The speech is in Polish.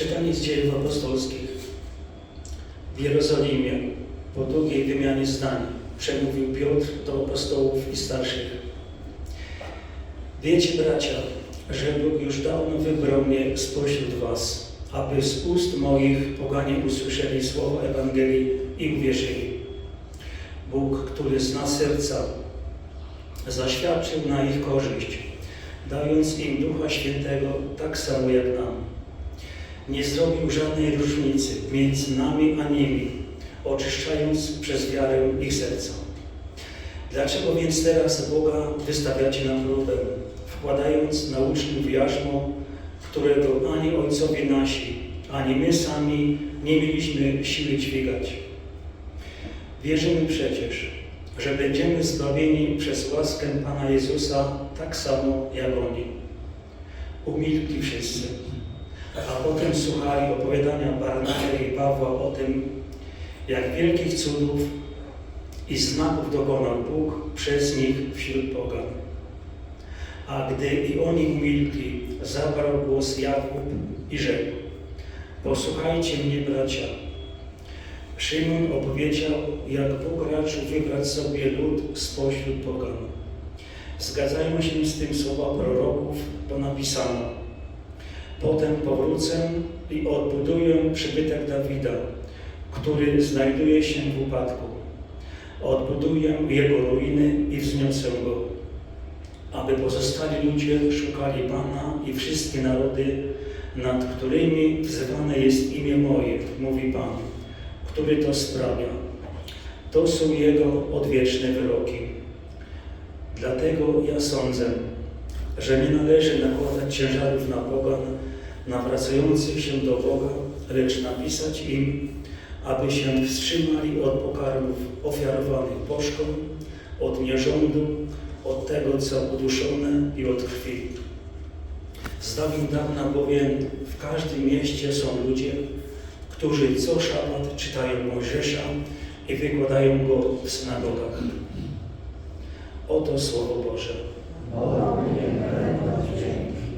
Czytanie z dziejów apostolskich. W Jerozolimie po długiej wymianie zdań przemówił Piotr do apostołów i starszych. Wiecie, bracia, że Bóg już dawno wybrał mnie spośród was, aby z ust moich poganie usłyszeli słowo Ewangelii i uwierzyli. Bóg, który zna serca, zaświadczył na ich korzyść, dając im Ducha Świętego tak samo jak nam. Nie zrobił żadnej różnicy między nami a nimi, oczyszczając przez wiarę ich serca. Dlaczego więc teraz Boga wystawiacie na próbę, wkładając na uczniów jarzmo, którego ani ojcowie nasi, ani my sami nie mieliśmy siły dźwigać? Wierzymy przecież, że będziemy zbawieni przez łaskę Pana Jezusa tak samo jak oni. Umilkli wszyscy, a potem słuchali opowiadania Barnaby i Pawła o tym, jak wielkich cudów i znaków dokonał Bóg przez nich wśród pogan. A gdy i oni umilkli, zabrał głos Jakub i rzekł, posłuchajcie mnie bracia, Szymon opowiedział, jak Bóg raczył wybrać sobie lud spośród pogan. Zgadzają się z tym słowa proroków, bo napisano Potem powrócę i odbuduję przybytek Dawida, który znajduje się w upadku. Odbuduję jego ruiny i wzniosę go, aby pozostali ludzie szukali Pana i wszystkie narody, nad którymi wzywane jest imię moje, mówi Pan który to sprawia. To są Jego odwieczne wyroki. Dlatego ja sądzę, że nie należy nakładać ciężarów na pogan nawracających się do Boga, lecz napisać im, aby się wstrzymali od pokarmów ofiarowanych bożkom, od nierządu, od tego, co uduszone i od krwi. Z dawna bowiem w każdym mieście są ludzie, którzy co szabat czytają Mojżesza i wykładają go w synagogach. Oto Słowo Boże. Oh, Lord, remember.